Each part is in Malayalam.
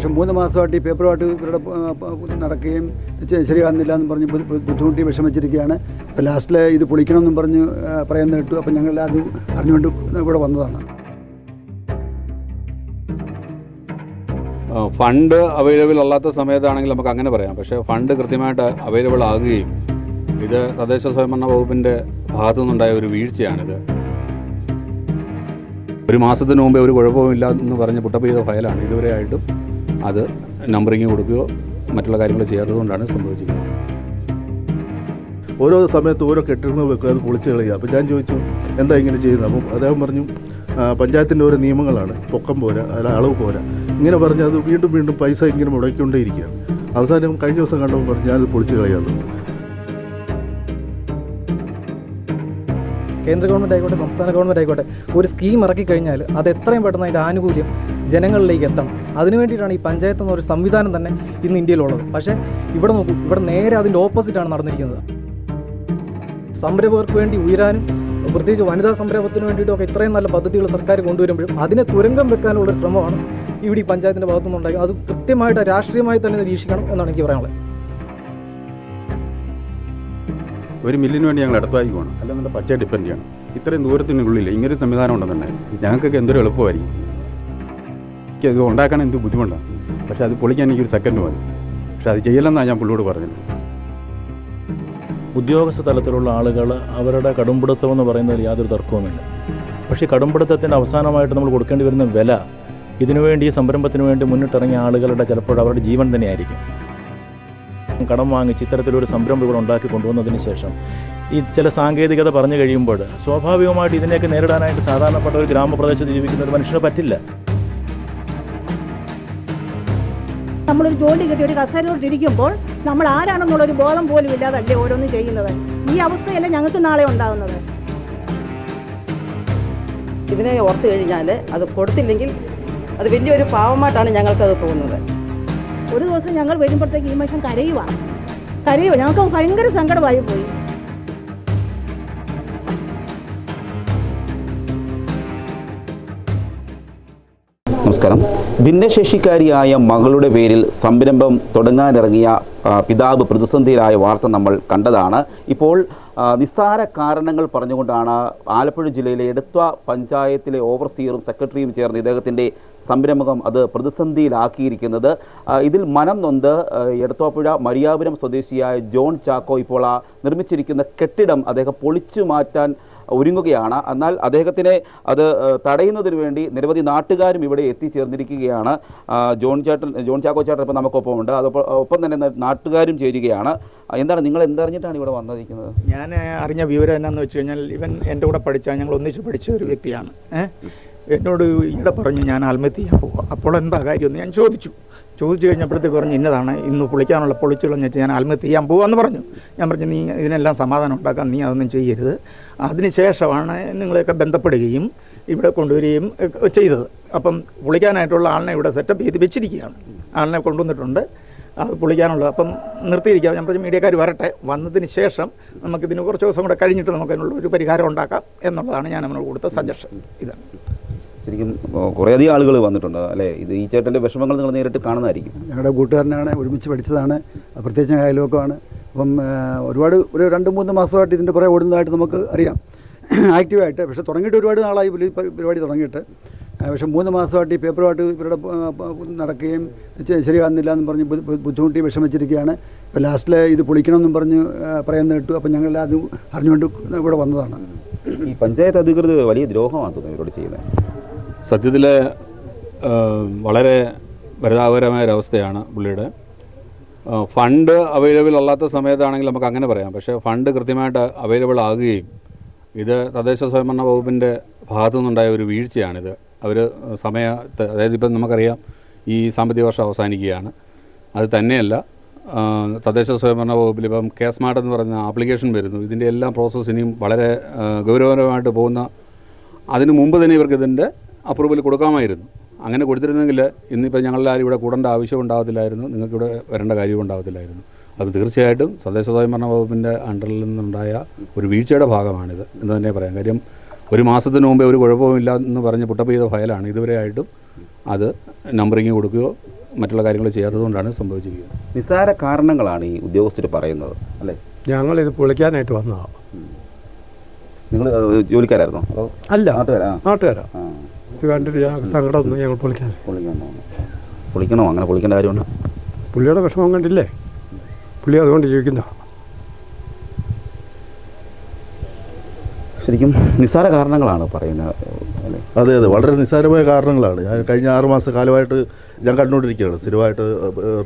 പക്ഷെ മൂന്ന് മാസമായിട്ട് ഈ പേപ്പറുമായിട്ട് ഇവരുടെ നടക്കുകയും ശരിയാകുന്നില്ല എന്ന് പറഞ്ഞ് ബുദ്ധി- ബുദ്ധിമുട്ടി വിഷമിച്ചിരിക്കുകയാണ്. അപ്പോൾ ലാസ്റ്റിൽ ഇത് പൊളിക്കണമെന്നും പറഞ്ഞ് പറയുന്ന കേട്ടു. അപ്പോൾ ഞങ്ങൾ അത് അറിഞ്ഞുകൊണ്ട് ഇവിടെ വന്നതാണ്. ഫണ്ട് അവൈലബിൾ അല്ലാത്ത സമയത്താണെങ്കിൽ നമുക്ക് അങ്ങനെ പറയാം. പക്ഷേ ഫണ്ട് കൃത്യമായിട്ട് അവൈലബിൾ ആകുകയും ഇത് തദ്ദേശ സ്വയംഭരണ വകുപ്പിന്റെ ഭാഗത്തു നിന്നുണ്ടായ ഒരു വീഴ്ചയാണിത്. ഒരു മാസത്തിന് മുമ്പേ ഒരു കുഴപ്പവുമില്ല എന്ന് പറഞ്ഞ് പുട്ടപ്പ് ചെയ്ത ഫയലാണ്. ഇതുവരെയായിട്ടും അത് നമ്പറിങ് കൊടുക്കുകയോ മറ്റുള്ള കാര്യങ്ങൾ ചെയ്യാത്തതുകൊണ്ടാണ് സംഭവിച്ചിരിക്കുന്നത്. ഓരോ സമയത്ത് ഓരോ കെട്ടിടങ്ങൾ വെക്കുക അത് പൊളിച്ച് കളയുക. അപ്പോൾ ഞാൻ ചോദിച്ചു എന്താ ഇങ്ങനെ ചെയ്യുന്നത്? അപ്പം അദ്ദേഹം പറഞ്ഞു "ആ, പഞ്ചായത്തിന്റെ ഓരോ നിയമങ്ങളാണ്. പൊക്കം പോരാ അല്ല അളവ് പോരാ. ഇങ്ങനെ പറഞ്ഞ് അത് വീണ്ടും വീണ്ടും പൈസ ഇങ്ങനെ മുടക്കിക്കൊണ്ടേയിരിക്കുകയാണ് അവസാനം കഴിഞ്ഞ ദിവസം കണ്ടപ്പോൾ പറഞ്ഞു ഞാനത് പൊളിച്ച് കളയാമെന്ന് കേന്ദ്ര ഗവൺമെന്റ് ആയിക്കോട്ടെ സംസ്ഥാന ഗവൺമെന്റ് ആയിക്കോട്ടെ ഒരു സ്കീം ഇറക്കി കഴിഞ്ഞാൽ അത് എത്രയും പെട്ടെന്ന് അതിന്റെ ആനുകൂല്യം ജനങ്ങളിലേക്ക് എത്തണം അതിനു വേണ്ടിയിട്ടാണ് ഈ പഞ്ചായത്ത് എന്നൊരു സംവിധാനം തന്നെ ഇന്ന് ഇന്ത്യയിലുള്ളത്. പക്ഷേ ഇവിടെ നോക്കൂ ഇവിടെ നേരെ അതിന്റെ ഓപ്പോസിറ്റാണ് നടന്നിരിക്കുന്നത്. സംരംഭകർക്ക് വേണ്ടി ഉയരാനും പ്രത്യേകിച്ച് വനിതാ സംരംഭത്തിന് വേണ്ടിയിട്ടൊക്കെ ഇത്രയും നല്ല പദ്ധതികൾ സർക്കാർ കൊണ്ടുവരുമ്പോഴും അതിനെ തുരങ്കം വെക്കാനുള്ള ശ്രമമാണ് ഇവിടെ ഈ പഞ്ചായത്തിന്റെ ഭാഗത്തുനിന്നുണ്ടായി അത് കൃത്യമായിട്ട് രാഷ്ട്രീയമായി തന്നെ നിരീക്ഷിക്കണം എന്നാണ് എനിക്ക് പറയാനുള്ളത്. ഒരു മില്ലിന് വേണ്ടി ഞങ്ങൾ അടുത്തായി പോകണം. അല്ലെന്നുണ്ടെങ്കിൽ പച്ച ഡിപ്പെൻഡ് ചെയ്യണം. ഇത്രയും ദൂരത്തിനുള്ളിൽ ഇങ്ങനെ സംവിധാനം ഉണ്ടെന്നുണ്ടെങ്കിൽ ഞങ്ങൾക്കൊക്കെ എന്തൊരു എളുപ്പമായിരിക്കും? എനിക്ക് അത് ഉണ്ടാക്കാൻ എന്ത് ബുദ്ധിമുട്ടാണ്. പക്ഷേ അത് പൊളിക്കാൻ എനിക്കൊരു സെക്കൻഡ് മതി. പക്ഷെ അത് ചെയ്യില്ലെന്നാണ് ഞാൻ പുള്ളിയോട് പറഞ്ഞത്. ഉദ്യോഗസ്ഥ തലത്തിലുള്ള ആളുകൾ അവരുടെ കടുംപിടുത്തം എന്ന് പറയുന്നതിൽ യാതൊരു തർക്കവുമില്ല. പക്ഷേ കടുംപിടുത്തത്തിന്റെ അവസാനമായിട്ട് നമ്മൾ കൊടുക്കേണ്ടി വരുന്ന വില ഇതിനുവേണ്ടി ഈ സംരംഭത്തിന് വേണ്ടി മുന്നിട്ടിറങ്ങിയ ആളുകളുടെ ചിലപ്പോൾ അവരുടെ ജീവൻ തന്നെയായിരിക്കും. കടം വാങ്ങിച്ച് ഇത്തരത്തിലൊരു സംരംഭം ഇവിടെ ഉണ്ടാക്കി കൊണ്ടുവന്നതിന് ശേഷം ഈ ചില സാങ്കേതികത പറഞ്ഞു കഴിയുമ്പോൾ സ്വാഭാവികമായിട്ട് ഇതിനെയൊക്കെ നേരിടാനായിട്ട് സാധാരണപ്പെട്ട ഒരു ഗ്രാമപ്രദേശത്ത് ജീവിക്കുന്ന ഒരു മനുഷ്യനെ പറ്റില്ല. നമ്മളൊരു ജോലി കിട്ടി ഒരു കസേരയോട്ടിരിക്കുമ്പോൾ നമ്മൾ ആരാണെന്നുള്ളൊരു ബോധം പോലും ഇല്ലാതല്ലേ ഓരോന്നും ചെയ്യുന്നത്. ഈ അവസ്ഥയല്ല ഞങ്ങൾക്ക് നാളെ ഉണ്ടാകുന്നത് ഇതിനെ ഓർത്തു കഴിഞ്ഞാൽ അത് കൊടുത്തില്ലെങ്കിൽ അത് വലിയൊരു പാവമായിട്ടാണ് ഞങ്ങൾക്കത് തോന്നുന്നത്. ഒരു ദിവസം ഞങ്ങൾ വരുമ്പോഴത്തേക്ക് ഈ മനുഷ്യൻ കരയുവാണ് കരയുവാണ് ഞങ്ങൾക്ക് ഭയങ്കര സങ്കടമായി പോയി നമസ്കാരം. ഭിന്നശേഷിക്കാരിയായ മകളുടെ പേരിൽ സംരംഭം തുടങ്ങാനിറങ്ങിയ പിതാവ് പ്രതിസന്ധിയിലായ വാർത്ത നമ്മൾ കണ്ടതാണ്. ഇപ്പോൾ നിസ്സാര കാരണങ്ങൾ പറഞ്ഞുകൊണ്ടാണ് ആലപ്പുഴ ജില്ലയിലെ എടത്വ പഞ്ചായത്തിലെ ഓവർസിയറും സെക്രട്ടറിയും ചേർന്ന് ഇദ്ദേഹത്തിന്റെ സംരംഭം അത് പ്രതിസന്ധിയിലാക്കിയിരിക്കുന്നത്. ഇതിൽ മനം നൊന്ത് എടത്വാപ്പുഴ മരിയാപുരം സ്വദേശിയായ ജോൺ ചാക്കോ ഇപ്പോൾ ആ നിർമ്മിച്ചിരിക്കുന്ന കെട്ടിടം അദ്ദേഹം പൊളിച്ചു മാറ്റാൻ ഒരുങ്ങുകയാണ്. എന്നാൽ അദ്ദേഹത്തിനെ അത് തടയുന്നതിന് വേണ്ടി നിരവധി നാട്ടുകാരും ഇവിടെ എത്തിച്ചേർന്നിരിക്കുകയാണ്. ജോൺ ചേട്ടൻ ജോൺ ചാക്കോ ചേട്ടൻ ഇപ്പം നമുക്കൊപ്പം ഉണ്ട്. അതോടൊപ്പം ഒപ്പം തന്നെ നാട്ടുകാരും ചേരുകയാണ്. എന്താണ് നിങ്ങൾ എന്തറിഞ്ഞിട്ടാണ് ഇവിടെ വന്നിരിക്കുന്നത്? ഞാൻ അറിഞ്ഞ വിവരം എന്നാന്ന് വെച്ച് കഴിഞ്ഞാൽ ഇവൻ എന്റെ കൂടെ പഠിച്ച ഞങ്ങൾ ഒന്നിച്ച് പഠിച്ച ഒരു വ്യക്തിയാണ്? എന്നോട് ഇവിടെ പറഞ്ഞു ഞാൻ ആത്മഹത്യ ചെയ്യാൻ പോവാം അപ്പോൾ എന്താ കാര്യമെന്ന് ഞാൻ ചോദിച്ചു. ചോദിച്ചു കഴിഞ്ഞപ്പോഴത്തേക്ക് പറഞ്ഞു ഇന്നതാണ് ഇന്ന് പൊളിക്കാനുള്ള പൊളിച്ചുള്ള ഞാൻ ആത്മഹത്യ ചെയ്യാൻ പോവാന്ന് പറഞ്ഞു. ഞാൻ പറഞ്ഞു നീ ഇതിനെല്ലാം സമാധാനം ഉണ്ടാക്കാൻ നീ അതൊന്നും ചെയ്യരുത്. അതിനുശേഷമാണ് നിങ്ങളെയൊക്കെ ബന്ധപ്പെടുകയും ഇവിടെ കൊണ്ടുവരികയും ചെയ്തത്. അപ്പം പൊളിക്കാനായിട്ടുള്ള ആളിനെ ഇവിടെ സെറ്റപ്പ് ചെയ്ത് വെച്ചിരിക്കുകയാണ്. ആളിനെ കൊണ്ടുവന്നിട്ടുണ്ട്. അത് പൊളിക്കാനുള്ളത് അപ്പം നിർത്തിയിരിക്കാം ഞാൻ പറഞ്ഞു മീഡിയക്കാർ വരട്ടെ. വന്നതിന് ശേഷം നമുക്കിതിന് കുറച്ച് ദിവസം കൂടെ കഴിഞ്ഞിട്ട് നമുക്കതിനുള്ള ഒരു പരിഹാരം ഉണ്ടാക്കാം എന്നുള്ളതാണ് ഞാൻ അവനോട് കൊടുത്ത സജഷൻ. ഇതാണ്. ശരിക്കും കുറേയധികം ആളുകൾ വന്നിട്ടുണ്ട് അല്ലേ? ഇത് ഈ ചേട്ടന്റെ വിഷമങ്ങൾ നിങ്ങൾ നേരിട്ട് കാണുന്നതായിരിക്കും. ഞങ്ങളുടെ കൂട്ടുകാരനാണ് ഒരുമിച്ച് പഠിച്ചതാണ് പ്രത്യേകിച്ച് ഞങ്ങൾ അയൽവക്കമാണ്. അപ്പം ഒരുപാട് ഒരു രണ്ട് മൂന്ന് മാസമായിട്ട് ഇതിന്റെ പുറകെ ഓടുന്നതായിട്ട് നമുക്ക് അറിയാം. ആക്റ്റീവായിട്ട് പക്ഷേ തുടങ്ങിയിട്ട് ഒരുപാട് നാളായി പരിപാടി തുടങ്ങിയിട്ട്. പക്ഷെ മൂന്ന് മാസമായിട്ട് ഈ പേപ്പറുമായിട്ട് ഇവരുടെ നടക്കുകയും ശരിയാകുന്നില്ല എന്ന് പറഞ്ഞ് ബുദ്ധി- ബുദ്ധിമുട്ടി വിഷമിച്ചിരിക്കുകയാണ്. ഇപ്പോൾ ലാസ്റ്റിൽ ഇത് പൊളിക്കണമെന്നും പറഞ്ഞ് പറയുന്ന കേട്ടു. അപ്പോൾ ഞങ്ങൾ അത് അറിഞ്ഞുകൊണ്ട് ഇവിടെ വന്നതാണ്. ഈ പഞ്ചായത്ത് അധികൃതർ വലിയ ദ്രോഹമാണ് തോന്നുന്നു ഇവരോട് ചെയ്യുന്നത്. സത്യത്തിൽ വളരെ പരിതാപകരമായ ഒരവസ്ഥയാണ് പുള്ളിയുടെ. ഫണ്ട് അവൈലബിൾ അല്ലാത്ത സമയത്താണെങ്കിൽ നമുക്ക് അങ്ങനെ പറയാം. പക്ഷേ ഫണ്ട് കൃത്യമായിട്ട് അവൈലബിൾ ആകുകയും ഇത് തദ്ദേശ സ്വയംഭരണ വകുപ്പിന്റെ ഭാഗത്തു നിന്നുണ്ടായ ഒരു വീഴ്ചയാണിത്. അവർ സമയത്ത് അതായത് ഇപ്പം നമുക്കറിയാം ഈ സാമ്പത്തിക വർഷം അവസാനിക്കുകയാണ്. അത് തന്നെയല്ല തദ്ദേശ സ്വയംഭരണ വകുപ്പിൽ ഇപ്പം കേസ് സ്മാർട്ട് എന്ന് പറയുന്ന ആപ്ലിക്കേഷൻ വരുന്നു. ഇതിന്റെ എല്ലാ പ്രോസസ്സ് ഇനിയും വളരെ ഗൗരവപരമായിട്ട് പോകുന്ന അതിനു മുമ്പ് തന്നെ ഇവർക്ക് ഇതിന്റെ അപ്രൂവൽ കൊടുക്കാമായിരുന്നു. അങ്ങനെ കൊടുത്തിരുന്നെങ്കിൽ ഇന്നിപ്പോൾ ഞങ്ങളെല്ലാവരും ഇവിടെ കൂടേണ്ട ആവശ്യം ഉണ്ടാകത്തില്ലായിരുന്നു. നിങ്ങൾക്കിവിടെ വരേണ്ട കാര്യവും ഉണ്ടാകത്തില്ലായിരുന്നു. അത് തീർച്ചയായിട്ടും തദ്ദേശ സ്വയംഭരണ വകുപ്പിന്റെ അണ്ടറിൽ നിന്നുണ്ടായ ഒരു വീഴ്ചയുടെ ഭാഗമാണിത് എന്ന് തന്നെ പറയാം. കാര്യം ഒരു മാസത്തിന് മുമ്പേ ഒരു കുഴപ്പമില്ല എന്ന് പറഞ്ഞ് പുട്ടപ്പ് ചെയ്ത ഫയലാണ്. ഇതുവരെയായിട്ടും അത് നമ്പറിങ് കൊടുക്കുകയോ മറ്റുള്ള കാര്യങ്ങൾ ചെയ്യാത്തതുകൊണ്ടാണ് സംഭവിച്ചിരിക്കുന്നത്. നിസ്സാര കാരണങ്ങളാണ് ഈ ഉദ്യോഗസ്ഥർ പറയുന്നത് അല്ലേ? ഞങ്ങളിത് പൊളിക്കാനായിട്ട് വന്നതാണ്. നിങ്ങൾ ജോലിക്കാരായിരുന്നോ? അല്ല. നാട്ടുകാരാ? നാട്ടുകാരാ. ഇത് കണ്ടിട്ട് ഞാൻ സങ്കടം ഒന്നും ഞങ്ങൾ പൊളിക്കാൻ. പൊളിക്കണോ? അങ്ങനെ പൊളിക്കേണ്ട കാര്യമുണ്ടോ? പുള്ളിയുടെ വിഷമം കണ്ടില്ലേ? പുള്ളി അതുകൊണ്ട് ജീവിക്കുന്ന ശരിക്കും നിസ്സാര കാരണങ്ങളാണ് പറയുന്നത് അല്ലേ? അതെ അതെ. വളരെ നിസ്സാരമായ കാരണങ്ങളാണ്. ഞാൻ കഴിഞ്ഞ ആറുമാസ കാലമായിട്ട് ഞാൻ കണ്ടുകൊണ്ടിരിക്കുകയാണ്. സ്ഥിരമായിട്ട്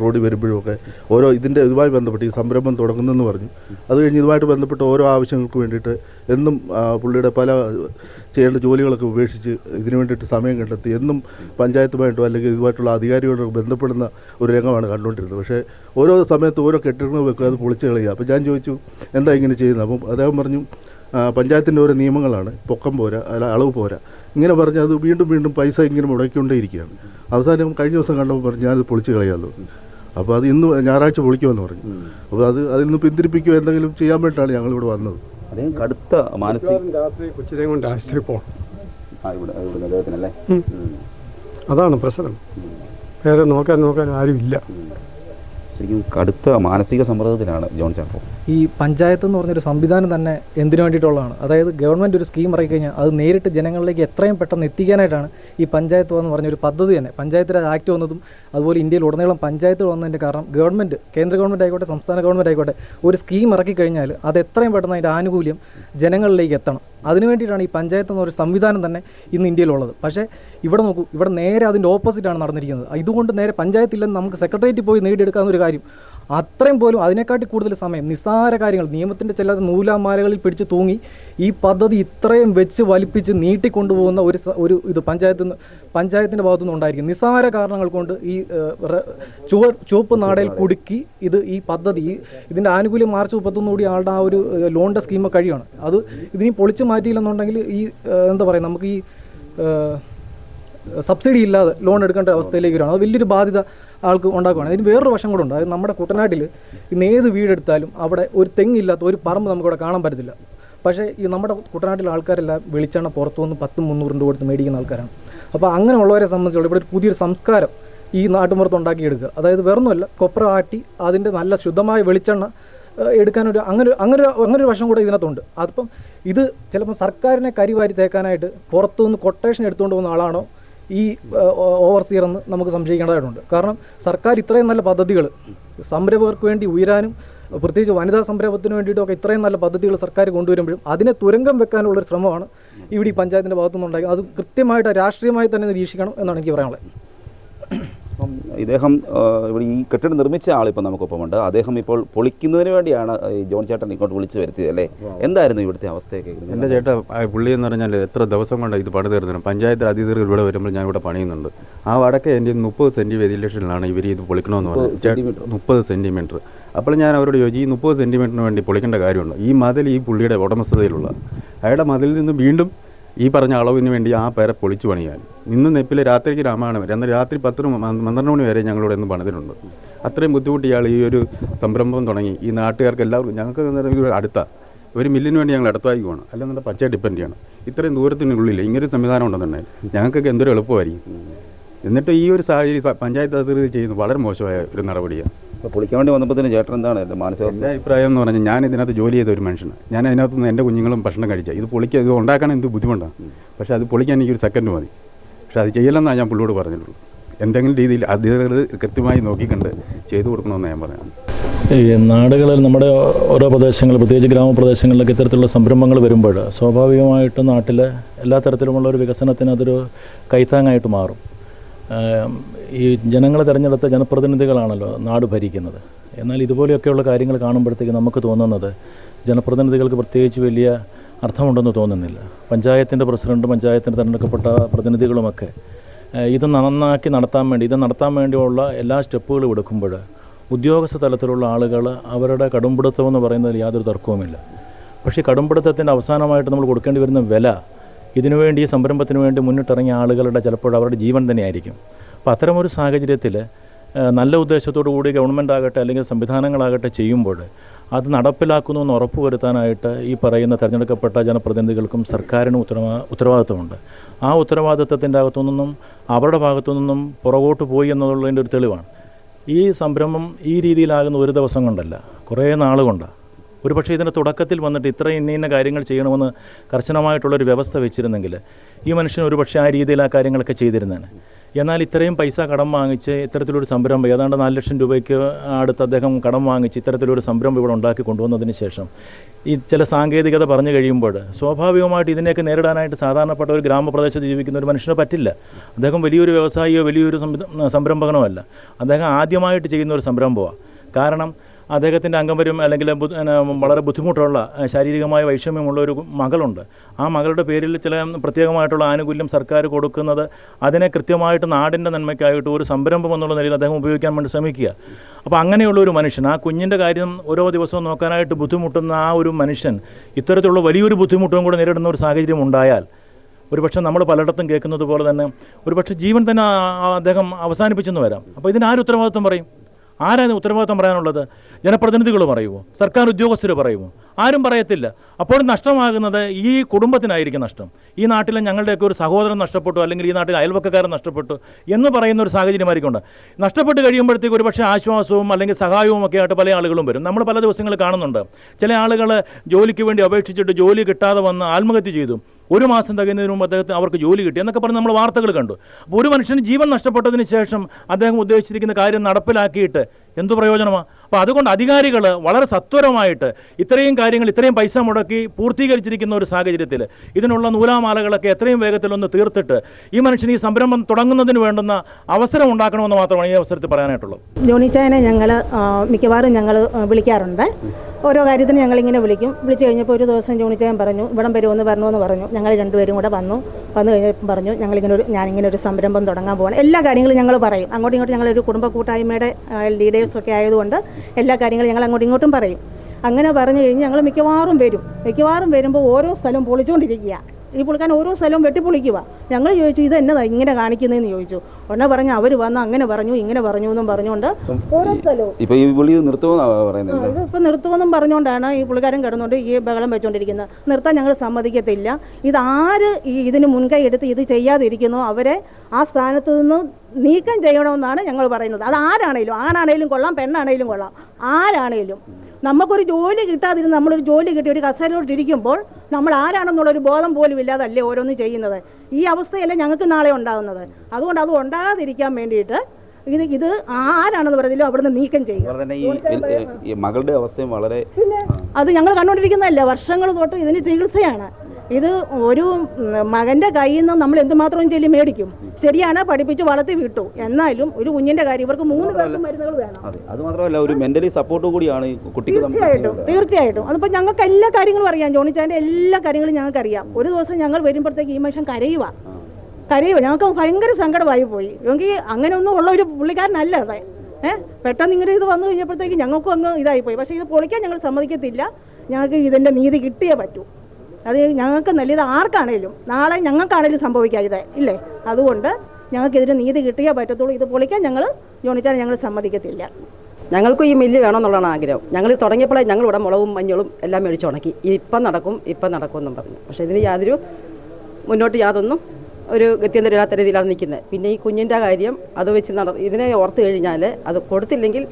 റോഡിൽ വരുമ്പോഴുമൊക്കെ ഓരോ ഇതിന്റെ ഇതുമായി ബന്ധപ്പെട്ട് ഈ സംരംഭം തുടങ്ങുന്നെന്ന് പറഞ്ഞു. അത് കഴിഞ്ഞ് ഇതുമായിട്ട് ബന്ധപ്പെട്ട് ഓരോ ആവശ്യങ്ങൾക്ക് വേണ്ടിയിട്ട് എന്നും പുള്ളിയുടെ പല ചെയ്യേണ്ട ജോലികളൊക്കെ ഉപേക്ഷിച്ച് ഇതിനു വേണ്ടിയിട്ട് സമയം കണ്ടെത്തി എന്നും പഞ്ചായത്തുമായിട്ടോ അല്ലെങ്കിൽ ഇതുമായിട്ടുള്ള അധികാരികളോടൊക്കെ ബന്ധപ്പെടുന്ന ഒരു രംഗമാണ് കണ്ടുകൊണ്ടിരുന്നത്. പക്ഷേ ഓരോ സമയത്ത് ഓരോ കെട്ടിടങ്ങൾ വെക്കുക അത് പൊളിച്ച് കളയുക. അപ്പോൾ ഞാൻ ചോദിച്ചു എന്താ ഇങ്ങനെ ചെയ്യുന്നത്? അപ്പം അദ്ദേഹം പറഞ്ഞു പഞ്ചായത്തിന്റെ ഓരോ നിയമങ്ങളാണ്. പൊക്കം പോരാ അല്ല അളവ് പോരാ. ഇങ്ങനെ പറഞ്ഞ് അത് വീണ്ടും വീണ്ടും പൈസ ഇങ്ങനെ മുടക്കിക്കൊണ്ടേയിരിക്കുകയാണ്. അവസാനം കഴിഞ്ഞ ദിവസം കണ്ടപ്പോൾ പറഞ്ഞു ഞാനത് പൊളിച്ച് കളയാമല്ലോ അപ്പോൾ അത് ഇന്ന് ഞായറാഴ്ച പൊളിക്കുമെന്ന് പറഞ്ഞു. അപ്പോൾ അത് അതിൽ നിന്ന് പിന്തിരിപ്പിക്കുകയോ എന്തെങ്കിലും ചെയ്യാൻ വേണ്ടിയിട്ടാണ് ഞങ്ങളിവിടെ വന്നത്. അദ്ദേഹം കടുത്ത മാനസിക രാത്രി കൊച്ചിനെയും കൊണ്ട് ആശുപത്രി പോകണം അതാണ് പ്രശ്നം. വേറെ നോക്കാൻ നോക്കാൻ ആരുമില്ല. ശരിക്കും കടുത്ത മാനസിക സമ്മർദ്ദത്തിലാണ് ജോൺ ചാക്കോ. ഈ പഞ്ചായത്ത് എന്ന് പറഞ്ഞൊരു സംവിധാനം തന്നെ എന്തിനു വേണ്ടിയിട്ടുള്ളതാണ്? അതായത് ഗവൺമെന്റ് ഒരു സ്കീം ഇറക്കി കഴിഞ്ഞാൽ അത് നേരിട്ട് ജനങ്ങളിലേക്ക് എത്രയും പെട്ടെന്ന് എത്തിക്കാനായിട്ടാണ് ഈ പഞ്ചായത്ത് എന്ന് പറഞ്ഞൊരു പദ്ധതി തന്നെ. പഞ്ചായത്ത് രാജ് ആക്ട് വന്നതും അതുപോലെ ഇന്ത്യയിൽ ഉടനീളം പഞ്ചായത്ത് വന്നതിന്റെ കാരണം ഗവൺമെന്റ് കേന്ദ്ര ഗവൺമെന്റ് ആയിക്കോട്ടെ സംസ്ഥാന ഗവൺമെന്റ് ആയിക്കോട്ടെ ഒരു സ്കീം ഇറക്കി കഴിഞ്ഞാൽ അത് എത്രയും പെട്ടെന്ന് അതിന്റെ ആനുകൂല്യം ജനങ്ങളിലേക്ക് എത്തണം. അതിനു വേണ്ടിയിട്ടാണ് ഈ പഞ്ചായത്ത് എന്നൊരു സംവിധാനം തന്നെ ഇന്ന് ഇന്ത്യയിലുള്ളത്. പക്ഷേ ഇവിടെ നോക്കൂ ഇവിടെ നേരെ അതിന്റെ ഓപ്പോസിറ്റാണ് നടന്നിരിക്കുന്നത്. ഇതുകൊണ്ട് നേരെ പഞ്ചായത്തില്ലെന്ന് നമുക്ക് സെക്രട്ടേറിയറ്റ് പോയി നേടിയെടുക്കാവുന്ന ഒരു കാര്യം. അത്രയും പോലും അതിനെക്കാട്ടി കൂടുതൽ സമയം നിസ്സാര കാര്യങ്ങൾ നിയമത്തിന്റെ ചില നൂലാമാലകളിൽ പിടിച്ച് തൂങ്ങി ഈ പദ്ധതി ഇത്രയും വെച്ച് വലിപ്പിച്ച് നീട്ടിക്കൊണ്ടുപോകുന്ന ഒരു ഒരു ഇത് പഞ്ചായത്ത് പഞ്ചായത്തിന്റെ ഭാഗത്തുനിന്ന് ഉണ്ടായിരിക്കും. നിസ്സാര കാരണങ്ങൾ കൊണ്ട് ഈ ചുവ ചുവപ്പ് നാടയിൽ കുടുക്കി ഇത് ഈ പദ്ധതി ഇതിന്റെ ആനുകൂല്യം മാർച്ച് മുപ്പത്തൊന്ന് കൂടി ആളുടെ ആ ഒരു ലോണിന്റെ സ്കീം കഴിയുകയാണ്. അത് ഇതിനി പൊളിച്ചു മാറ്റിയില്ലെന്നുണ്ടെങ്കിൽ ഈ എന്താ പറയുക നമുക്ക് ഈ സബ്സിഡി ഇല്ലാതെ ലോൺ എടുക്കേണ്ട അവസ്ഥയിലേക്ക് വരികയാണ്. അത് വലിയൊരു ബാധ്യത ആൾക്ക് ഉണ്ടാക്കുകയാണ്. അതിന് വേറൊരു വശം കൂടെ ഉണ്ട്. അതായത് നമ്മുടെ കുട്ടനാട്ടിൽ ഇന്ന് ഏത് വീടെടുത്താലും അവിടെ ഒരു തെങ്ങില്ലാത്ത ഒരു പറമ്പ് നമുക്കിവിടെ കാണാൻ പറ്റത്തില്ല. പക്ഷേ ഈ നമ്മുടെ കുട്ടനാട്ടിലെ ആൾക്കാരെല്ലാം വെളിച്ചെണ്ണ പുറത്തു നിന്ന് പത്തും രൂപ കൊടുത്ത് മേടിക്കുന്ന ആൾക്കാരാണ്. അപ്പോൾ അങ്ങനെയുള്ളവരെ സംബന്ധിച്ചുള്ള ഇവിടെ ഒരു പുതിയൊരു സംസ്കാരം ഈ നാട്ടുമ്പുറത്ത് ഉണ്ടാക്കിയെടുക്കുക. അതായത് വേറൊന്നുമല്ല കൊപ്ര ആട്ടി അതിന്റെ നല്ല ശുദ്ധമായ വെളിച്ചെണ്ണ എടുക്കാനൊരു അങ്ങനെ അങ്ങനെ അങ്ങനെ ഒരു വശം കൂടെ ഇതിനകത്തുണ്ട്. അതിപ്പം ഇത് ചിലപ്പോൾ സർക്കാരിനെ കരിവാരി തേക്കാനായിട്ട് പുറത്തുനിന്ന് കൊട്ടേഷൻ എടുത്തുകൊണ്ട് പോകുന്ന ആളാണോ ഈ ഓവർസിയർ എന്ന് നമുക്ക് സംശയിക്കേണ്ടതായിട്ടുണ്ട്. കാരണം സർക്കാർ ഇത്രയും നല്ല പദ്ധതികൾ സംരംഭകർക്ക് വേണ്ടി ഉയരാനും പ്രത്യേകിച്ച് വനിതാ സംരംഭത്തിന് വേണ്ടിയിട്ടൊക്കെ ഇത്രയും നല്ല പദ്ധതികൾ സർക്കാർ കൊണ്ടുവരുമ്പോഴും അതിനെ തുരങ്കം വെക്കാനുള്ളൊരു ശ്രമമാണ് ഇവിടെ ഈ പഞ്ചായത്തിന്റെ ഭാഗത്തുനിന്നുണ്ടായി. അത് കൃത്യമായിട്ട് രാഷ്ട്രീയമായി തന്നെ നിരീക്ഷിക്കണം എന്നാണ് എനിക്ക് പറയാനുള്ളത്. ഇദ്ദേഹം ഇവിടെ ഈ കെട്ടിടം നിർമ്മിച്ച ആളിപ്പോൾ നമുക്കൊപ്പമുണ്ട്. അദ്ദേഹം ഇപ്പോൾ പൊളിക്കുന്നതിന് വേണ്ടിയാണ് ഈ ജോൺ ചേട്ടൻ ഇങ്ങോട്ട് വിളിച്ചു വരുത്തിയത് അല്ലേ? എന്തായിരുന്നു ഇവിടുത്തെ അവസ്ഥയൊക്കെ? എന്റെ ചേട്ടാ പുള്ളി എന്ന് പറഞ്ഞാൽ എത്ര ദിവസം കൊണ്ട് ഇത് പണി പഞ്ചായത്ത് അതിഥികൾ ഇവിടെ വരുമ്പോൾ ഞാൻ ഇവിടെ പണിയുന്നുണ്ട്. ആ വടക്കെ എന്റെ മുപ്പത് സെന്റി വെതിലേഷനിലാണ് ഇവർ ഇത് പൊളിക്കണമെന്ന് പറഞ്ഞത്. മുപ്പത് സെന്റിമീറ്റർ. അപ്പോൾ ഞാൻ അവരോട് ചോദിച്ചു ഈ മുപ്പത് സെന്റിമീറ്ററിന് വേണ്ടി പൊളിക്കേണ്ട കാര്യമുണ്ട്? ഈ മതിൽ ഈ പുള്ളിയുടെ ഉടമസ്ഥതയിലുള്ള. അയാളുടെ മതിലിൽ നിന്ന് വീണ്ടും ഈ പറഞ്ഞ അളവിന് വേണ്ടി ആ പേരെ പൊളിച്ചു പണിയാൻ. ഇന്ന് നെപ്പിലെ രാത്രിക്ക് രാമായണം വരെ അന്ന് രാത്രി പത്ത് മ- പന്ത്രണ്ട് മണി വരെ ഞങ്ങളിവിടെ നിന്ന് പണിതിട്ടുണ്ട്. അത്രയും ബുദ്ധിമുട്ടി ഇയാൾ ഈ ഒരു സംരംഭം തുടങ്ങി. ഈ നാട്ടുകാർക്ക് എല്ലാവർക്കും ഞങ്ങൾക്ക് അടുത്ത ഒരു മില്ലിന് വേണ്ടി ഞങ്ങൾ അടുത്തായി പോകണം അല്ലെന്നുണ്ടെങ്കിൽ പച്ച ഡിപ്പെൻഡ് ചെയ്യണം. ഇത്രയും ദൂരത്തിനുള്ളിൽ ഇങ്ങനൊരു സംവിധാനം ഉണ്ടെന്നുണ്ടെങ്കിൽ ഞങ്ങൾക്കൊക്കെ എന്തൊരു എളുപ്പമായിരിക്കും. എന്നിട്ട് ഈ ഒരു സാഹചര്യം പഞ്ചായത്ത് അതിർത്തി ചെയ്യുന്നത് വളരെ മോശമായ ഒരു നടപടിയാണ്. അപ്പോൾ പൊളിക്കാൻ വേണ്ടി വന്നപ്പോൾ ചേട്ടൻ എന്താണ് എന്റെ മാനസികാവസ്ഥ? എന്റെ അഭിപ്രായം എന്ന് പറഞ്ഞാൽ ഞാൻ ഇതിനകത്ത് ജോലി ചെയ്ത ഒരു മനുഷ്യനാണ്. ഞാൻ അതിനകത്ത് നിന്ന് എന്റെ കുഞ്ഞുങ്ങളും ഭക്ഷണം കഴിച്ച. ഇത് പൊളിക്കുക ഇത് ഉണ്ടാക്കാൻ എന്ത് ബുദ്ധിമുട്ടാണ്. പക്ഷേ അത് പൊളിക്കാൻ എനിക്കൊരു സെക്കൻഡ് മതി. പക്ഷേ അത് ചെയ്യില്ലെന്നാണ് ഞാൻ പുള്ളിയോട് പറഞ്ഞിട്ടുള്ളൂ എന്തെങ്കിലും രീതിയിൽ അധികൃതർ കൃത്യമായി നോക്കിക്കണ്ട് ചെയ്തു കൊടുക്കണമെന്ന് ഞാൻ പറയാം ഈ നാടുകളിൽ നമ്മുടെ ഓരോ പ്രദേശങ്ങളിൽ പ്രത്യേകിച്ച് ഗ്രാമപ്രദേശങ്ങളിലൊക്കെ ഇത്തരത്തിലുള്ള സംരംഭങ്ങൾ വരുമ്പോൾ സ്വാഭാവികമായിട്ടും നാട്ടിലെ എല്ലാ തരത്തിലുമുള്ള ഒരു വികസനത്തിന് അതൊരു കൈത്താങ്ങായിട്ട് മാറും. ഈ ജനങ്ങൾ തിരഞ്ഞെടുത്ത ജനപ്രതിനിധികളാണല്ലോ നാട് ഭരിക്കുന്നത്. എന്നാൽ ഇതുപോലെയൊക്കെയുള്ള കാര്യങ്ങൾ കാണുമ്പോഴത്തേക്ക് നമുക്ക് തോന്നുന്നത് ജനപ്രതിനിധികൾക്ക് പ്രത്യേകിച്ച് വലിയ അർത്ഥമുണ്ടെന്ന് തോന്നുന്നില്ല. പഞ്ചായത്തിന്റെ പ്രസിഡന്റും പഞ്ചായത്തിന്റെ തിരഞ്ഞെടുക്കപ്പെട്ട പ്രതിനിധികളുമൊക്കെ ഇത് നന്നാക്കി നടത്താൻ വേണ്ടി ഇത് നടത്താൻ വേണ്ടിയുള്ള എല്ലാ സ്റ്റെപ്പുകളും എടുക്കുമ്പോൾ ഉദ്യോഗസ്ഥ തലത്തിലുള്ള ആളുകൾ അവരുടെ കടുംപിടുത്തം എന്ന് പറയുന്നതിൽ യാതൊരു തർക്കവുമില്ല. പക്ഷേ കടുംപിടുത്തത്തിന്റെ അവസാനമായിട്ട് നമ്മൾ കൊടുക്കേണ്ടി വരുന്ന വില ഇതിനുവേണ്ടി ഈ സംരംഭത്തിന് വേണ്ടി മുന്നിട്ടിറങ്ങിയ ആളുകളുടെ ചിലപ്പോൾ അവരുടെ ജീവൻ തന്നെയായിരിക്കും. അപ്പോൾ അത്തരമൊരു സാഹചര്യത്തിൽ നല്ല ഉദ്ദേശത്തോടു കൂടി ഗവൺമെന്റ് ആകട്ടെ അല്ലെങ്കിൽ സംവിധാനങ്ങളാകട്ടെ ചെയ്യുമ്പോൾ അത് നടപ്പിലാക്കുന്നു എന്ന് ഉറപ്പുവരുത്താനായിട്ട് ഈ പറയുന്ന തിരഞ്ഞെടുക്കപ്പെട്ട ജനപ്രതിനിധികൾക്കും സർക്കാരിനും ഉത്തരവാ ഉത്തരവാദിത്വമുണ്ട്. ആ ഉത്തരവാദിത്വത്തിന്റെ അകത്തുനിന്നും അവരുടെ ഭാഗത്തു നിന്നും പുറകോട്ട് പോയി എന്നുള്ളതിന്റെ ഒരു തെളിവാണ്. ഈ സംരംഭം ഈ രീതിയിലാകുന്ന ഒരു ദിവസം കൊണ്ടല്ല കുറേ നാൾ കൊണ്ടാണ് ഒരു പക്ഷേ ഇതിന്റെ തുടക്കത്തിൽ വന്നിട്ട് ഇത്ര ഇന്ന ഇന്ന കാര്യങ്ങൾ ചെയ്യണമെന്ന് കർശനമായിട്ടുള്ളൊരു വ്യവസ്ഥ വെച്ചിരുന്നെങ്കിൽ ഈ മനുഷ്യൻ ഒരു പക്ഷേ ആ രീതിയിൽ ആ കാര്യങ്ങളൊക്കെ ചെയ്തിരുന്നേനെ. എന്നാൽ ഇത്രയും പൈസ കടം വാങ്ങിച്ച് ഇത്തരത്തിലൊരു സംരംഭം ഏതാണ്ട് നാല് ലക്ഷം രൂപയ്ക്ക് അടുത്ത് അദ്ദേഹം കടം വാങ്ങിച്ച് ഇത്തരത്തിലൊരു സംരംഭം ഇവിടെ ഉണ്ടാക്കി കൊണ്ടുവന്നതിന് ശേഷം ഈ ചില സാങ്കേതികത പറഞ്ഞു കഴിയുമ്പോൾ സ്വാഭാവികമായിട്ട് ഇതിനെയൊക്കെ നേരിടാനായിട്ട് സാധാരണപ്പെട്ട ഒരു ഗ്രാമപ്രദേശത്ത് ജീവിക്കുന്ന ഒരു മനുഷ്യന് പറ്റില്ല. അദ്ദേഹം വലിയൊരു വ്യവസായിയോ വലിയൊരു സംരംഭകനോ അല്ല. അദ്ദേഹം ആദ്യമായിട്ട് ചെയ്യുന്ന ഒരു സംരംഭമാണ് കാരണം അദ്ദേഹത്തിന്റെ അംഗം വരും അല്ലെങ്കിൽ വളരെ ബുദ്ധിമുട്ടുള്ള ശാരീരികമായ വൈഷമ്യമുള്ള ഒരു മകളുണ്ട്. ആ മകളുടെ പേരിൽ ചില പ്രത്യേകമായിട്ടുള്ള ആനുകൂല്യം സർക്കാർ കൊടുക്കുന്നത് അതിനെ കൃത്യമായിട്ട് നാടിന്റെ നന്മയ്ക്കായിട്ട് ഒരു സംരംഭം എന്നുള്ള നിലയിൽ അദ്ദേഹം ഉപയോഗിക്കാൻ വേണ്ടി ശ്രമിക്കുക. അപ്പോൾ അങ്ങനെയുള്ള ഒരു മനുഷ്യൻ ആ കുഞ്ഞിന്റെ കാര്യം ഓരോ ദിവസവും നോക്കാനായിട്ട് ബുദ്ധിമുട്ടുന്ന ആ ഒരു മനുഷ്യൻ ഇത്തരത്തിലുള്ള വലിയൊരു ബുദ്ധിമുട്ടും കൂടെ നേരിടുന്ന ഒരു സാഹചര്യം ഉണ്ടായാൽ ഒരുപക്ഷെ നമ്മൾ പലയിടത്തും കേൾക്കുന്നത് പോലെ തന്നെ ഒരുപക്ഷെ ജീവൻ തന്നെ അദ്ദേഹം അവസാനിപ്പിച്ചെന്ന് വരാം. അപ്പോൾ ഇതിനാര് ഉത്തരവാദിത്വം പറയും? ആരാണ് ഉത്തരവാദിത്വം പറയാനുള്ളത്? ജനപ്രതിനിധികൾ പറയുമോ സർക്കാർ ഉദ്യോഗസ്ഥർ പറയുമോ ആരും പറയത്തില്ല. അപ്പോൾ നഷ്ടമാകുന്നത് ഈ കുടുംബത്തിനായിരിക്കും നഷ്ടം. ഈ നാട്ടിലെ ഞങ്ങളുടെയൊക്കെ ഒരു സഹോദരൻ നഷ്ടപ്പെട്ടു അല്ലെങ്കിൽ ഈ നാട്ടിലെ അയൽവക്കക്കാരൻ നഷ്ടപ്പെട്ടു എന്ന് പറയുന്ന ഒരു സാഹചര്യമായിരിക്കും ഉണ്ട് നഷ്ടപ്പെട്ട് കഴിയുമ്പോഴത്തേക്ക് ഒരുപക്ഷെ ആശ്വാസവും അല്ലെങ്കിൽ സഹായവും ഒക്കെ ആയിട്ട് പല ആളുകളും വരും. നമ്മൾ പല ദിവസങ്ങൾ കാണുന്നുണ്ട്. ചില ആളുകൾ ജോലിക്ക് വേണ്ടി അപേക്ഷിച്ചിട്ട് ജോലി കിട്ടാതെ വന്ന് ആത്മഹത്യ ചെയ്തു. ഒരു മാസം തികയുന്നതിന് മുമ്പ് അദ്ദേഹത്തിന് അവർക്ക് ജോലി കിട്ടി എന്നൊക്കെ പറഞ്ഞ് നമ്മൾ വാർത്തകൾ കണ്ടു. അപ്പോൾ ഒരു മനുഷ്യന് ജീവൻ നഷ്ടപ്പെട്ടതിന് ശേഷം അദ്ദേഹം ഉദ്ദേശിച്ചിരിക്കുന്ന കാര്യം നടപ്പിലാക്കിയിട്ട് എന്തു പ്രയോജനമാണ് അപ്പോൾ അതുകൊണ്ട് അധികാരികൾ വളരെ സത്വരമായിട്ട് ഇത്രയും കാര്യങ്ങൾ ഇത്രയും പൈസ മുടക്കി പൂർത്തീകരിച്ചിരിക്കുന്ന ഒരു സാഹചര്യത്തിൽ ഇതിനുള്ള നൂലാമാലകളൊക്കെ എത്രയും വേഗത്തിലൊന്ന് തീർത്തിട്ട് ഈ മനുഷ്യന് ഈ സംരംഭം തുടങ്ങുന്നതിന് വേണ്ടുന്ന അവസരം ഉണ്ടാക്കണമെന്ന് മാത്രമാണ് ഈ അവസരത്തിൽ പറയാനായിട്ടുള്ളത്. ജോണിച്ചായനെ ഞങ്ങൾ മിക്കവാറും ഞങ്ങൾ വിളിക്കാറുണ്ട്. ഓരോ കാര്യത്തിന് ഞങ്ങളിങ്ങനെ വിളിക്കും. വിളിച്ചു കഴിഞ്ഞപ്പോൾ ഒരു ദിവസം ജോണിച്ചാൻ പറഞ്ഞു ഇവിടം വരുമെന്ന് വരണമെന്ന് പറഞ്ഞു. ഞങ്ങൾ രണ്ടുപേരും കൂടെ വന്നു. വന്നു കഴിഞ്ഞപ്പം പറഞ്ഞു ഞങ്ങളിങ്ങനെ ഒരു ഞാനിങ്ങനെ ഒരു സംരംഭം തുടങ്ങാൻ പോകണം എല്ലാ കാര്യങ്ങളും ഞങ്ങൾ പറയും. അങ്ങോട്ടും ഇങ്ങോട്ടും ഞങ്ങളൊരു കുടുംബ കൂട്ടായ്മയുടെ ലീഡേഴ്സൊക്കെ ആയതുകൊണ്ട് എല്ലാ കാര്യങ്ങളും ഞങ്ങൾ അങ്ങോട്ടും ഇങ്ങോട്ടും പറയും. അങ്ങനെ പറഞ്ഞു കഴിഞ്ഞ് ഞങ്ങൾ മിക്കവാറും വരും. മിക്കവാറും വരുമ്പോൾ ഓരോ സ്ഥലവും പൊളിച്ചുകൊണ്ടിരിക്കുക ഈ പുള്ളിക്കാൻ ഓരോ സ്ഥലവും വെട്ടിപ്പൊളിക്കുക ഞങ്ങൾ ചോദിച്ചു ഇത് എന്നതാ ഇങ്ങനെ കാണിക്കുന്നതെന്ന് ചോദിച്ചു. ഉടനെ പറഞ്ഞു അവർ വന്ന് അങ്ങനെ പറഞ്ഞു ഇങ്ങനെ പറഞ്ഞു എന്നും പറഞ്ഞുകൊണ്ട് ഓരോ സ്ഥലവും. ഇപ്പൊ ഈ നിർത്തുമെന്നാണ് ഇപ്പം നിർത്തുമെന്നും പറഞ്ഞുകൊണ്ടാണ് ഈ പുള്ളിക്കാരൻ കിടന്നുകൊണ്ട് ഈ ബഹളം വെച്ചുകൊണ്ടിരിക്കുന്നത് നിർത്താൻ ഞങ്ങൾ സമ്മതിക്കത്തില്ല. ഇതാര് ഈ ഇതിന് മുൻകൈ എടുത്ത് ഇത് ചെയ്യാതിരിക്കുന്നു? അവരെ ആ സ്ഥാനത്ത് നിന്ന് നീക്കം ചെയ്യണമെന്നാണ് ഞങ്ങൾ പറയുന്നത്. അത് ആരാണേലും ആണാണേലും കൊള്ളാം പെണ്ണാണേലും കൊള്ളാം. ആരാണേലും. നമുക്കൊരു ജോലി കിട്ടാതിരുന്ന് നമ്മളൊരു ജോലി കിട്ടി ഒരു കസേരയോട്ട് ഇരിക്കുമ്പോൾ നമ്മൾ ആരാണെന്നുള്ളൊരു ബോധം പോലും ഇല്ലാതല്ലേ ഓരോന്ന് ചെയ്യുന്നത്. ഈ അവസ്ഥയല്ലേ ഞങ്ങൾക്ക് നാളെ ഉണ്ടാകുന്നത്. അതുകൊണ്ട് അത് ഉണ്ടാകാതിരിക്കാൻ വേണ്ടിയിട്ട് ഇത് ഇത് ആരാണെന്ന് പറഞ്ഞാലും അവിടുന്ന് നീക്കം ചെയ്യും. മകളുടെ അവസ്ഥയും വളരെ അത് ഞങ്ങൾ കണ്ടുകൊണ്ടിരിക്കുന്നതല്ല വർഷങ്ങൾ തൊട്ട് ഇതിന് ചികിത്സയാണ്. ഇത് ഒരു മകന്റെ മകന്റെ കയ്യിൽ നിന്ന് നമ്മൾ എന്തുമാത്രം ചെല്ലി മേടിക്കും. ശരിയാണ് പഠിപ്പിച്ച് വളർത്തി വിട്ടു. എന്നാലും ഒരു കുഞ്ഞിന്റെ കാര്യം ഇവർക്ക് മൂന്ന് പേർക്കും മരുന്നുകൾ വേണം. അതെ അത് മാത്രമല്ല ഒരു മെന്റലി സപ്പോർട്ട് കൂടിയാണ് കുട്ടിക്ക് തീർച്ചയായിട്ടും തീർച്ചയായിട്ടും. അതിപ്പോൾ ഞങ്ങൾക്ക് എല്ലാ കാര്യങ്ങളും അറിയാം. ജോണിച്ചാന്റെ എല്ലാ കാര്യങ്ങളും ഞങ്ങൾക്ക് അറിയാം. ഒരു ദിവസം ഞങ്ങൾ വരുമ്പോഴത്തേക്ക് ഈ മനുഷ്യൻ കരയുക കരയുക ഞങ്ങൾക്ക് ഭയങ്കര സങ്കടമായി പോയി. എങ്കിൽ അങ്ങനെ ഒന്നും ഉള്ള ഒരു പുള്ളിക്കാരനല്ല അതെ. ഏഹ് പെട്ടെന്ന് ഇങ്ങനെ ഇത് വന്നു കഴിഞ്ഞപ്പോഴത്തേക്ക് ഞങ്ങൾക്കും അങ്ങ് പോയി. പക്ഷേ ഇത് പൊളിക്കാൻ ഞങ്ങൾ സമ്മതിക്കത്തില്ല. ഞങ്ങൾക്ക് ഇതിന്റെ നീതി കിട്ടിയേ പറ്റൂ. അത് ഞങ്ങൾക്ക് നല്ലത് ആർക്കാണേലും. നാളെ ഞങ്ങൾക്കാണേലും സംഭവിക്കാതെ ഇല്ലേ? അതുകൊണ്ട് ഞങ്ങൾക്കിതിന് നീതി കിട്ടിയേ പറ്റത്തുള്ളൂ. ഇത് പൊളിക്കാൻ ഞങ്ങൾ ജോണിച്ചാൽ ഞങ്ങൾ സമ്മതിക്കത്തില്ല. ഞങ്ങൾക്കും ഈ മില്ല് വേണമെന്നുള്ളതാണ് ആഗ്രഹം. ഞങ്ങൾ തുടങ്ങിയപ്പോഴേ ഞങ്ങൾ ഇവിടെ മുളകും മഞ്ഞളും എല്ലാം മേടിച്ച് ഉണക്കി. ഇപ്പം നടക്കും ഇപ്പം നടക്കും എന്നും പറഞ്ഞു. പക്ഷേ ഇതിന് യാതൊരു മുന്നോട്ട് യാതൊന്നും ഒരു ഗത്യന്തരമില്ലാത്ത രീതിയിലാണ് നിൽക്കുന്നത്. പിന്നെ ഈ കുഞ്ഞിന്റെ കാര്യം അത് വെച്ച് നട ഇതിനെ ഓർത്ത് കഴിഞ്ഞാൽ അത് കൊടുത്തില്ലെങ്കിൽ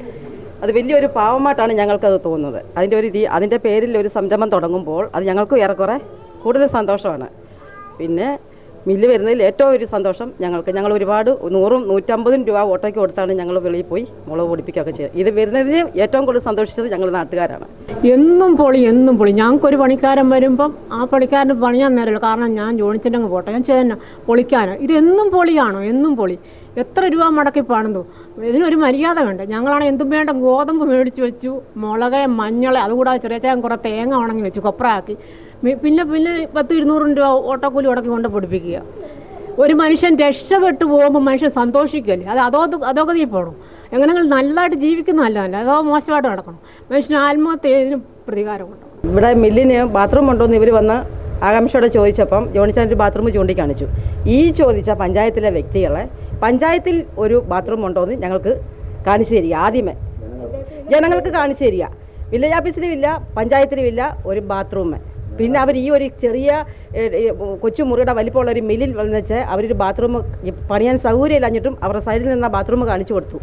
അത് വലിയൊരു പാവമായിട്ടാണ് ഞങ്ങൾക്കത് തോന്നുന്നത്. അതിന്റെ ഒരു രീ അതിന്റെ പേരിൽ ഒരു സംരംഭം തുടങ്ങുമ്പോൾ അത് ഞങ്ങൾക്കും ഏറെക്കുറെ കൂടുതൽ സന്തോഷമാണ്. പിന്നെ മില്ല് വരുന്നതിൽ ഏറ്റവും ഒരു സന്തോഷം ഞങ്ങൾക്ക്. ഞങ്ങൾ ഒരുപാട് നൂറും നൂറ്റമ്പതും രൂപ ഓട്ടോയ്ക്ക് കൊടുത്താണ് ഞങ്ങൾ വെളിയിൽ പോയി മുളക് പൊടിപ്പിക്കുകയൊക്കെ ചെയ്യുക ഇത് വരുന്നതിന് ഏറ്റവും കൂടുതൽ സന്തോഷിച്ചത് ഞങ്ങൾ നാട്ടുകാരാണ്. എന്നും പൊളി എന്നും പൊളി. ഞങ്ങൾക്കൊരു പണിക്കാരൻ വരുമ്പം ആ പണിക്കാരന് പണിയാൻ നേരമല്ലോ. കാരണം ഞാൻ ജോണിച്ചിന്റെ അങ്ങ് പോട്ടെ. ഞാൻ ചെയ്യുന്ന പൊളിക്കാനോ. ഇത് എന്നും പൊളിയാണോ? എന്നും പൊളി. എത്ര രൂപ മുടക്കി പണിതു? ഇതിനൊരു മര്യാദ വേണ്ട. ഞങ്ങളാണ് എന്തും വേണ്ട. ഗോതമ്പ് മേടിച്ച് വെച്ചു. മുളക് മഞ്ഞൾ അതുകൂടാതെ ചെറിയ ചായം കുറേ തേങ്ങ ഉണങ്ങി വെച്ചു. കൊപ്രയാക്കി മി- പിന്നെ പിന്നെ പത്ത് ഇരുന്നൂറ് രൂപ ഓട്ടോക്കൂലി ഉടക്കി കൊണ്ട് പൊടിപ്പിക്കുക. ഒരു മനുഷ്യൻ രക്ഷപ്പെട്ടു പോകുമ്പോൾ മനുഷ്യൻ സന്തോഷിക്കല്ലേ? അത് അതോ അധോഗതിയിൽ പോകണം എങ്ങനെയെങ്കിലും നല്ലതായിട്ട് ജീവിക്കുന്ന നല്ലതല്ല. അതോ മോശമായിട്ട് നടക്കണം. മനുഷ്യന് ആത്മഹത്യ ഇതിന് പ്രതികാരം ഉണ്ടാവും ഇവിടെ മില്ലിന് ബാത്റൂം ഉണ്ടോയെന്ന് ഇവർ വന്ന് ആകാംക്ഷയോടെ ചോദിച്ചപ്പം ജോണിച്ചാൻ ഒരു ബാത്റൂം ചൂണ്ടിക്കാണിച്ചു. ഈ ചോദിച്ച പഞ്ചായത്തിലെ വ്യക്തികളെ പഞ്ചായത്തിൽ ഒരു ബാത്റൂം ഉണ്ടോ എന്ന് ഞങ്ങൾക്ക് കാണിച്ചു തരിക ആദ്യമേ. ജനങ്ങൾക്ക് കാണിച്ചു തരിക. വില്ലേജ് ഓഫീസിലും ഇല്ല പഞ്ചായത്തിലും ഇല്ല ഒരു ബാത്റൂം പിന്നെ അവർ ഈ ഒരു ചെറിയ കൊച്ചു മുറിയുടെ വലിപ്പമുള്ള ഒരു മില്ലിൽ വന്നിച്ച് അവരൊരു ബാത്റൂം പണിയാൻ സൗകര്യമില്ലാഞ്ഞിട്ടും അവരുടെ സൈഡിൽ നിന്ന് ബാത്റൂം കാണിച്ചു കൊടുത്തു.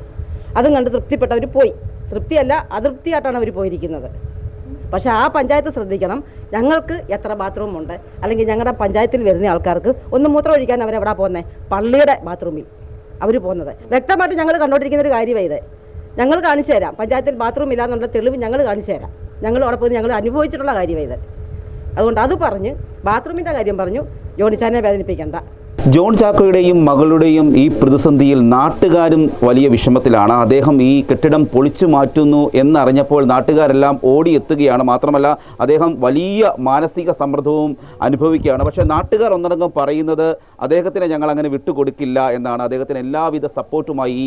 അതും കണ്ട് തൃപ്തിപ്പെട്ടവർ പോയി. തൃപ്തിയല്ല അതൃപ്തിയായിട്ടാണ് അവർ പോയിരിക്കുന്നത്. പക്ഷേ ആ പഞ്ചായത്ത് ശ്രദ്ധിക്കണം ഞങ്ങൾക്ക് എത്ര ബാത്റൂമുണ്ട് അല്ലെങ്കിൽ ഞങ്ങളുടെ പഞ്ചായത്തിൽ വരുന്ന ആൾക്കാർക്ക് ഒന്ന് മൂത്രം ഒഴിക്കാൻ അവരെവിടെ പോകുന്നത് പള്ളിയുടെ ബാത്റൂമിൽ അവർ പോകുന്നത്. വ്യക്തമായിട്ട് ഞങ്ങൾ കണ്ടുകൊണ്ടിരിക്കുന്ന ഒരു കാര്യമാണ് ഇത്. ഞങ്ങൾ കാണിച്ചു തരാം. പഞ്ചായത്തിൽ ബാത്റൂം ഇല്ലാന്നുള്ള തെളിവ് ഞങ്ങൾ കാണിച്ചു തരാം. ഞങ്ങൾ അവിടെ പോയി ഞങ്ങൾ അനുഭവിച്ചിട്ടുള്ള കാര്യമാണ് ഇത്. അതുകൊണ്ട് അത് പറഞ്ഞ് ബാത്റൂമിന്റെ കാര്യം പറഞ്ഞു. ജോണിച്ചാനെ വേദനിപ്പിക്കണ്ട. ജോൺ ചാക്കോയുടെയും മകളുടെയും ഈ പ്രതിസന്ധിയിൽ നാട്ടുകാരും വലിയ വിഷമത്തിലാണ്. അദ്ദേഹം ഈ കെട്ടിടം പൊളിച്ചു മാറ്റുന്നു എന്നറിഞ്ഞപ്പോൾ നാട്ടുകാരെല്ലാം ഓടിയെത്തുകയാണ്. മാത്രമല്ല അദ്ദേഹം വലിയ മാനസിക സമ്മർദ്ദവും അനുഭവിക്കുകയാണ്. പക്ഷേ നാട്ടുകാർ ഒന്നടങ്കം പറയുന്നത് അദ്ദേഹത്തിനെ ഞങ്ങൾ അങ്ങനെ വിട്ടുകൊടുക്കില്ല എന്നാണ്. അദ്ദേഹത്തിന് എല്ലാവിധ സപ്പോർട്ടുമായി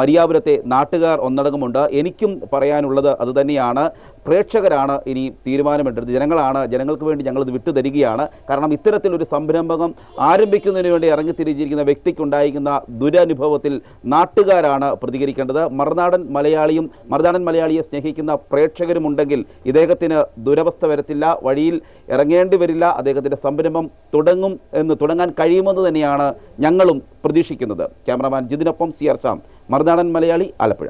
മരിയാപുരത്തെ നാട്ടുകാർ ഒന്നടങ്കമുണ്ട് എനിക്കും പറയാനുള്ളത് അതുതന്നെയാണ് പ്രേക്ഷകരാണ് ഇനി തീരുമാനമെടുത്തത്. ജനങ്ങളാണ് ജനങ്ങൾക്ക് വേണ്ടി ഞങ്ങളിത് വിട്ടുതരികയാണ്. കാരണം ഇത്തരത്തിലൊരു സംരംഭകം ആരംഭിക്കുന്നതിന് വേണ്ടി ഇറങ്ങിത്തിരിച്ചിരിക്കുന്ന വ്യക്തിക്കുണ്ടായിരിക്കുന്ന ദുരനുഭവത്തിൽ നാട്ടുകാരാണ് പ്രതികരിക്കേണ്ടത്. മറുനാടൻ മലയാളിയും മറുനാടൻ മലയാളിയെ സ്നേഹിക്കുന്ന പ്രേക്ഷകരുമുണ്ടെങ്കിൽ ഇദ്ദേഹത്തിന് ദുരവസ്ഥ വരത്തില്ല വഴിയിൽ ഇറങ്ങേണ്ടി വരില്ല അദ്ദേഹത്തിന്റെ സംരംഭം തുടങ്ങും എന്ന് തുടങ്ങാൻ കഴിയുമെന്ന് തന്നെയാണ് ഞങ്ങളും പ്രതീക്ഷിക്കുന്നത്. ക്യാമറമാൻ ജിതിനൊപ്പം സി ആർ ശാം മറുനാടൻ മലയാളി ആലപ്പുഴ.